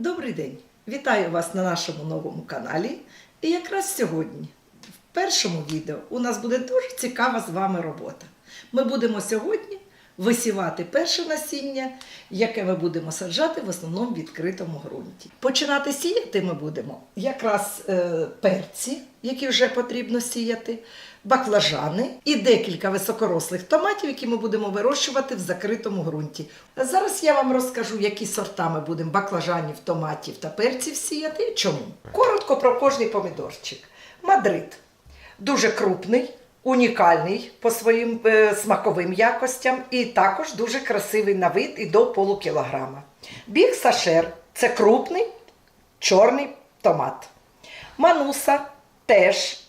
Добрий день! Вітаю вас на нашому новому каналі. І якраз сьогодні, в першому відео, у нас буде дуже цікава з вами робота. Ми будемо сьогодні висівати перше насіння, яке ми будемо саджати в основному в відкритому ґрунті. Починати сіяти ми будемо якраз е, перці, які вже потрібно сіяти, баклажани і декілька високорослих томатів, які ми будемо вирощувати в закритому ґрунті. Зараз я вам розкажу, які сорта ми будемо баклажанів, томатів та перців сіяти і чому. Коротко про кожний помідорчик. Мадрид дуже крупний, унікальний по своїм е, смаковим якостям і також дуже красивий на вид і до полукілограма. Біг Сашер це крупний чорний томат. Мануса теж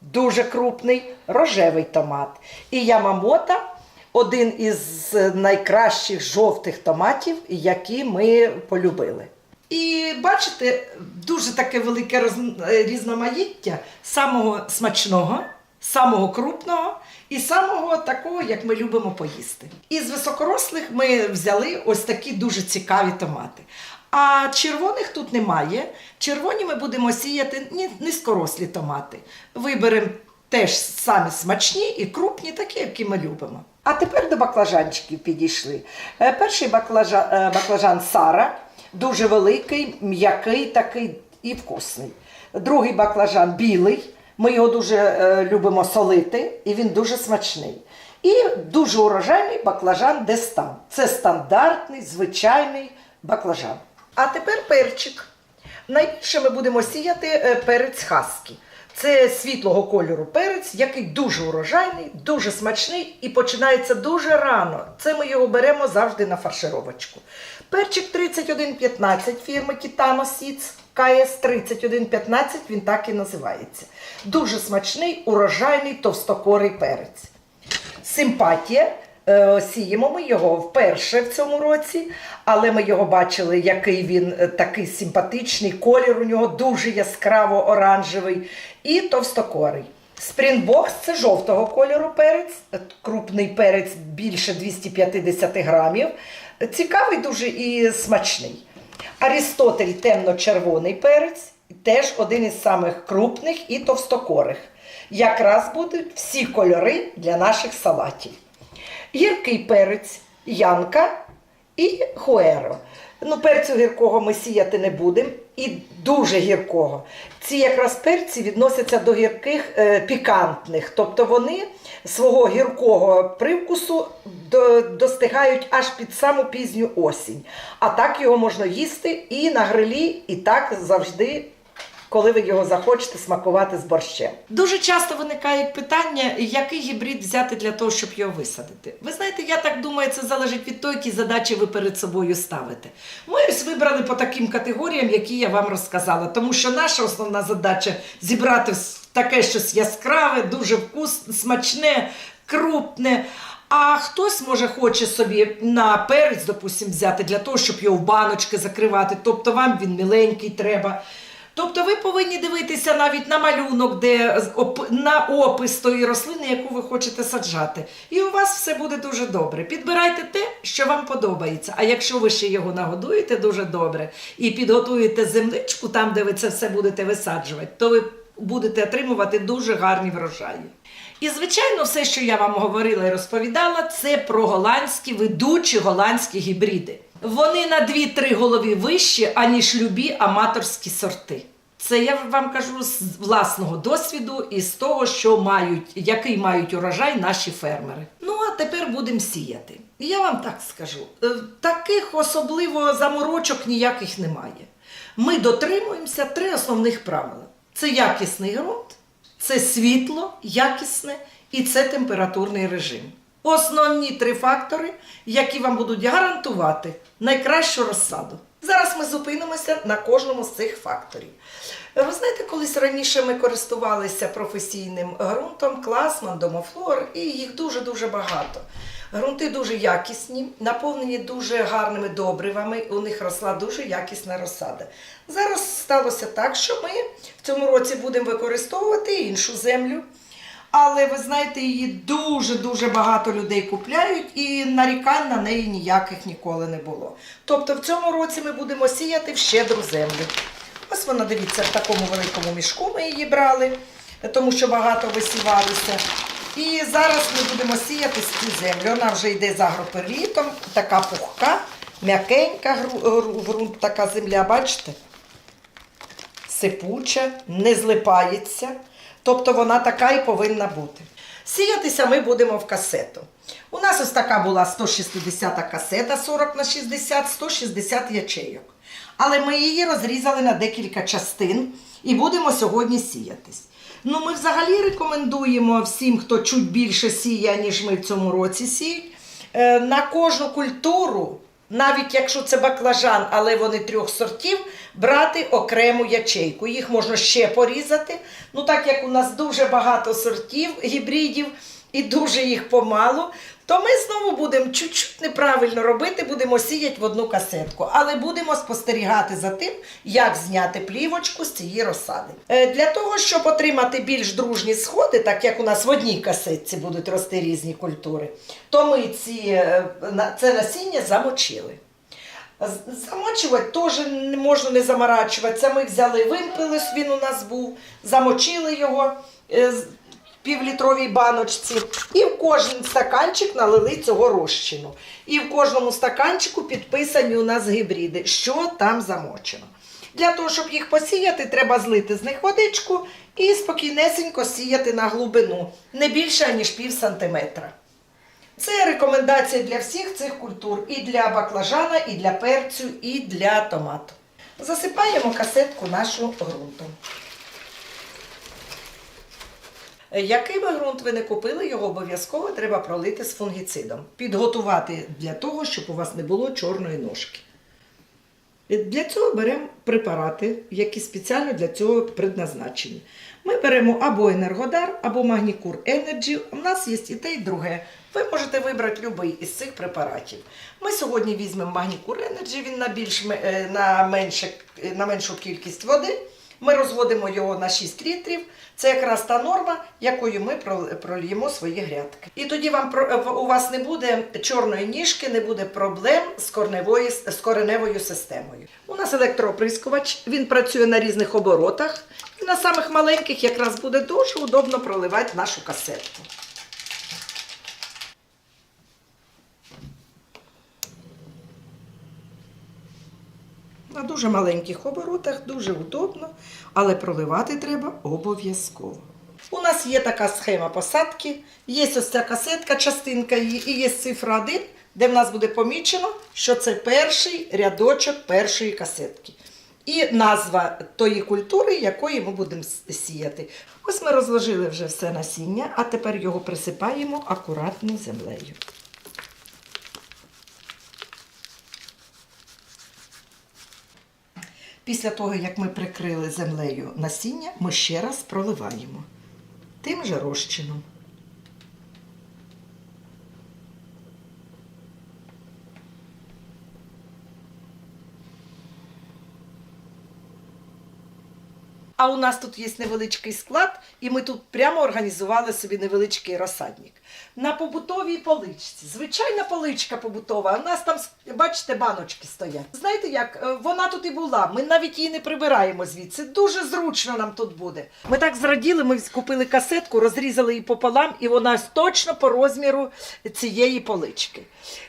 дуже крупний рожевий томат. І Ямамота один із найкращих жовтих томатів, які ми полюбили. І бачите, дуже таке велике роз- е, різноманіття самого смачного, самого крупного і самого такого, як ми любимо поїсти. Із високорослих ми взяли ось такі дуже цікаві томати. А червоних тут немає. Червоні ми будемо сіяти низькорослі томати. Виберемо теж самі смачні і крупні, такі, які ми любимо. А тепер до баклажанчиків підійшли. Е, Перший баклажан, е, баклажан Сара, дуже великий, м'який такий і вкусний. Другий баклажан білий. Ми його дуже е, любимо солити, і він дуже смачний. І дуже урожайний баклажан Дестан. Це стандартний, звичайний баклажан. А тепер перчик. Найбільше ми будемо сіяти е, перець хаскі. Це світлого кольору перець, який дуже урожайний, дуже смачний і починається дуже рано. Це ми його беремо завжди на фаршировочку. Перчик 3115 фірми Kitano Seeds, КС 3115, він так і називається. Дуже смачний, урожайний, товстокорий перець. Симпатія. Е, Сіємо ми його вперше в цьому році, але ми його бачили, який він е, такий симпатичний, колір у нього дуже яскраво оранжевий і товстокорий. Спрінбокс це жовтого кольору перець, е, крупний перець більше 250 грамів. Цікавий дуже і смачний. Арістотель темно-червоний перець, теж один із самих крупних і товстокорих. Якраз будуть всі кольори для наших салатів. Гіркий перець, янка і хуеро. Ну, перцю гіркого ми сіяти не будемо і дуже гіркого. Ці якраз перці відносяться до гірких е, пікантних, тобто вони свого гіркого привкусу до, достигають аж під саму пізню осінь. А так його можна їсти і на грилі, і так завжди коли ви його захочете смакувати з борщем. Дуже часто виникають питання, який гібрид взяти для того, щоб його висадити. Ви знаєте, я так думаю, це залежить від того, які задачі ви перед собою ставите. Ми ось вибрали по таким категоріям, які я вам розказала, тому що наша основна задача зібрати таке щось яскраве, дуже вкусне, смачне, крупне. А хтось може хоче собі на перець, допустим, взяти для того, щоб його в баночки закривати. Тобто вам він міленький треба. Тобто ви повинні дивитися навіть на малюнок, де на опис тої рослини, яку ви хочете саджати. І у вас все буде дуже добре. Підбирайте те, що вам подобається. А якщо ви ще його нагодуєте дуже добре і підготуєте земличку там, де ви це все будете висаджувати, то ви будете отримувати дуже гарні врожаї. І, звичайно, все, що я вам говорила і розповідала, це про голландські ведучі голландські гібриди. Вони на 2-3 голови вищі, аніж любі аматорські сорти. Це я вам кажу з власного досвіду і з того, що мають, який мають урожай наші фермери. Ну а тепер будемо сіяти. Я вам так скажу: е, таких особливо заморочок ніяких немає. Ми дотримуємося три основних правила: це якісний ґрунт, це світло, якісне і це температурний режим. Основні три фактори, які вам будуть гарантувати найкращу розсаду. Зараз ми зупинимося на кожному з цих факторів. Ви знаєте, колись раніше ми користувалися професійним ґрунтом, класман, домофлор, і їх дуже-дуже багато. Грунти дуже якісні, наповнені дуже гарними добривами, у них росла дуже якісна розсада. Зараз сталося так, що ми в цьому році будемо використовувати іншу землю. Але ви знаєте, її дуже-дуже багато людей купляють і нарікань на неї ніяких ніколи не було. Тобто в цьому році ми будемо сіяти в щедру землю. Ось вона, дивіться, в такому великому мішку ми її брали, тому що багато висівалися. І зараз ми будемо сіяти з цю землю. Вона вже йде з агроперлітом, така пухка, м'якенька гру- гру- така земля, бачите? Сипуча, не злипається. Тобто вона така і повинна бути. Сіятися ми будемо в касету. У нас ось така була 160 касета 40 на 60, 160 ячейок. Але ми її розрізали на декілька частин і будемо сьогодні сіятись. Ну, ми взагалі рекомендуємо всім, хто чуть більше сіє, ніж ми в цьому році сіють, е, на кожну культуру, навіть якщо це баклажан, але вони трьох сортів, брати окрему ячейку. Їх можна ще порізати. Ну, так як у нас дуже багато сортів гібридів і дуже їх помалу, то ми знову будемо чуть-чуть неправильно робити, будемо сіяти в одну касетку, але будемо спостерігати за тим, як зняти плівочку з цієї розсади. Е, Для того, щоб отримати більш дружні сходи, так як у нас в одній касетці будуть рости різні культури, то ми ці, е, це насіння замочили. Замочувати теж можна не заморачуватися. Ми взяли вимпили, він у нас був, замочили його е, півлітровій баночці, і в кожен стаканчик налили цього розчину. І в кожному стаканчику підписані у нас гібриди, що там замочено. Для того, щоб їх посіяти, треба злити з них водичку і спокійнесенько сіяти на глибину, не більше, ніж пів сантиметра. Це рекомендація для всіх цих культур: і для баклажана, і для перцю, і для томату. Засипаємо касетку нашу ґрунтом. Який би ґрунт ви не купили, його обов'язково треба пролити з фунгіцидом. Підготувати для того, щоб у вас не було чорної ножки. Для цього беремо препарати, які спеціально для цього предназначені. Ми беремо або Енергодар, або Магнікур Енерджі. У нас є і те, і друге. Ви можете вибрати будь-який із цих препаратів. Ми сьогодні візьмемо Магнікур Енерджі, він на, більш, е, на, менше, на меншу кількість води. Ми розводимо його на 6 літрів. Це якраз та норма, якою ми прол- прольємо свої грядки. І тоді вам у вас не буде чорної ніжки, не буде проблем з корневою з кореневою системою. У нас електрооприскувач, він працює на різних оборотах. І на самих маленьких якраз буде дуже удобно проливати нашу касетку. На дуже маленьких оборотах дуже удобно, але проливати треба обов'язково. У нас є така схема посадки, є ось ця касетка, частинка її, і є цифра 1, де в нас буде помічено, що це перший рядочок першої касетки. І назва тої культури, якої ми будемо сіяти. Ось ми розложили вже все насіння, а тепер його присипаємо акуратно землею. Після того, як ми прикрили землею насіння, ми ще раз проливаємо тим же розчином. А у нас тут є невеличкий склад, і ми тут прямо організували собі невеличкий розсадник. На побутовій поличці. Звичайна поличка побутова. У нас там, бачите, баночки стоять. Знаєте як? Е, Вона тут і була. Ми навіть її не прибираємо звідси. Дуже зручно нам тут буде. Ми так зраділи, ми купили касетку, розрізали її пополам, і вона точно по розміру цієї полички.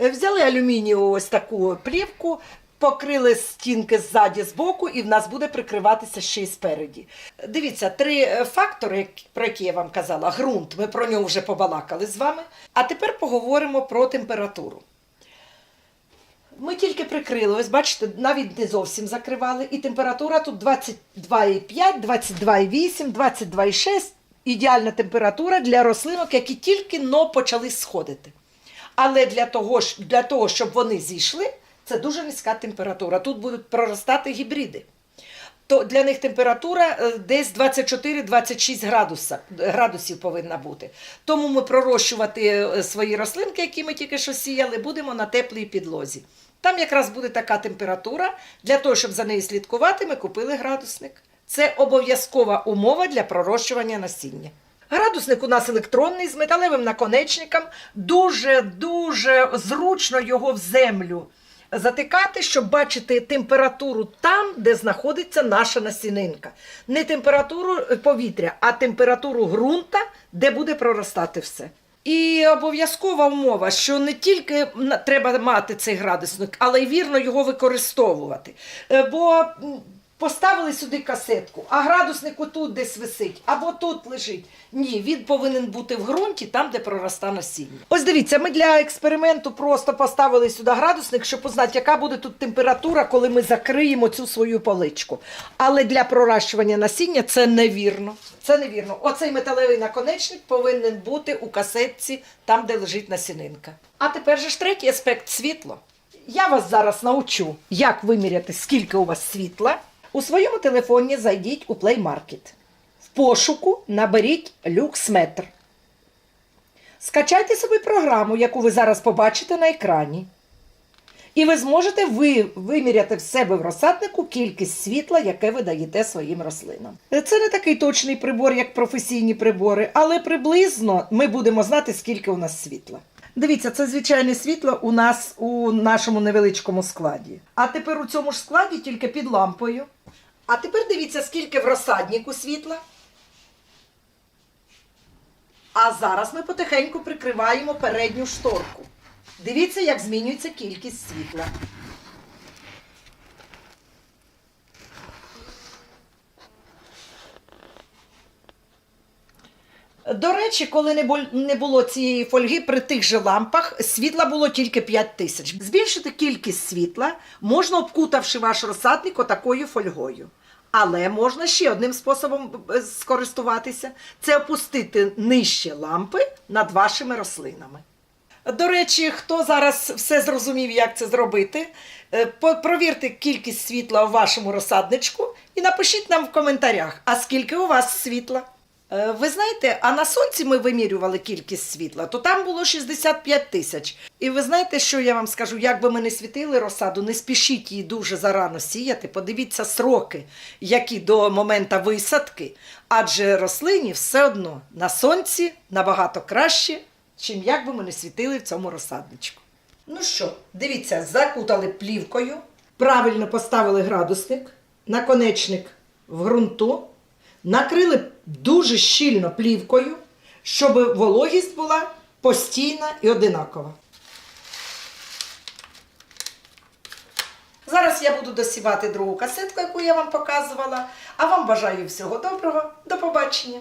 Е, Взяли алюмінієву ось таку плівку, покрили стінки ззаді, збоку, і в нас буде прикриватися ще й спереді. Дивіться, три е, фактори, про які я вам казала. Грунт, ми про нього вже побалакали з вами. А тепер поговоримо про температуру. Ми тільки прикрили, ось бачите, навіть не зовсім закривали. І температура тут 22,5, 22,8, 22,6. Ідеальна температура для рослинок, які тільки но почали сходити. Але для того, для того, щоб вони зійшли, це дуже низька температура. Тут будуть проростати гібриди. То для них температура е, десь 24-26 градуса, градусів повинна бути. Тому ми пророщувати е, свої рослинки, які ми тільки що сіяли, будемо на теплій підлозі. Там якраз буде така температура. Для того, щоб за нею слідкувати, ми купили градусник. Це обов'язкова умова для пророщування насіння. Градусник у нас електронний з металевим наконечником. Дуже-дуже зручно його в землю затикати, щоб бачити температуру там, де знаходиться наша насінинка. Не температуру е, повітря, а температуру ґрунта, де буде проростати все. І обов'язкова умова, що не тільки треба мати цей градусник, але й вірно його використовувати. Е, Бо поставили сюди касетку, а градусник отут десь висить, або тут лежить. Ні, він повинен бути в ґрунті, там, де пророста насіння. Ось дивіться, ми для експерименту просто поставили сюди градусник, щоб узнати, яка буде тут температура, коли ми закриємо цю свою поличку. Але для проращування насіння це невірно. Це невірно. Оцей металевий наконечник повинен бути у касетці, там, де лежить насінинка. А тепер же ж третій аспект світло. Я вас зараз научу, як виміряти, скільки у вас світла. У своєму телефоні зайдіть у Play Market. В пошуку наберіть люксметр. Скачайте собі програму, яку ви зараз побачите на екрані. І ви зможете ви виміряти в себе в розсаднику кількість світла, яке ви даєте своїм рослинам. Це не такий точний прибор, як професійні прибори, але приблизно ми будемо знати, скільки у нас світла. Дивіться, це звичайне світло у нас у нашому невеличкому складі. А тепер у цьому ж складі тільки під лампою. А тепер дивіться, скільки в розсаднику світла. А зараз ми потихеньку прикриваємо передню шторку. Дивіться, як змінюється кількість світла. До речі, коли не бу- не було цієї фольги при тих же лампах, світла було тільки 5 тисяч. Збільшити кількість світла можна, обкутавши ваш розсадник отакою фольгою. Але можна ще одним способом скористуватися це опустити нижче лампи над вашими рослинами. До речі, хто зараз все зрозумів, як це зробити, е, провірте кількість світла у вашому розсадничку і напишіть нам в коментарях, а скільки у вас світла. Е, Ви знаєте, а на сонці ми вимірювали кількість світла, то там було 65 тисяч. І ви знаєте, що я вам скажу? Як би ми не світили розсаду, не спішіть її дуже зарано сіяти. Подивіться сроки, які до моменту висадки, адже рослині все одно на сонці набагато краще, чим як би ми не світили в цьому розсадничку. Ну що, дивіться, закутали плівкою, правильно поставили градусник, наконечник в ґрунту, накрили дуже щільно плівкою, щоб вологість була постійна і одинакова. Зараз я буду досівати другу касетку, яку я вам показувала. А вам бажаю всього доброго. До побачення!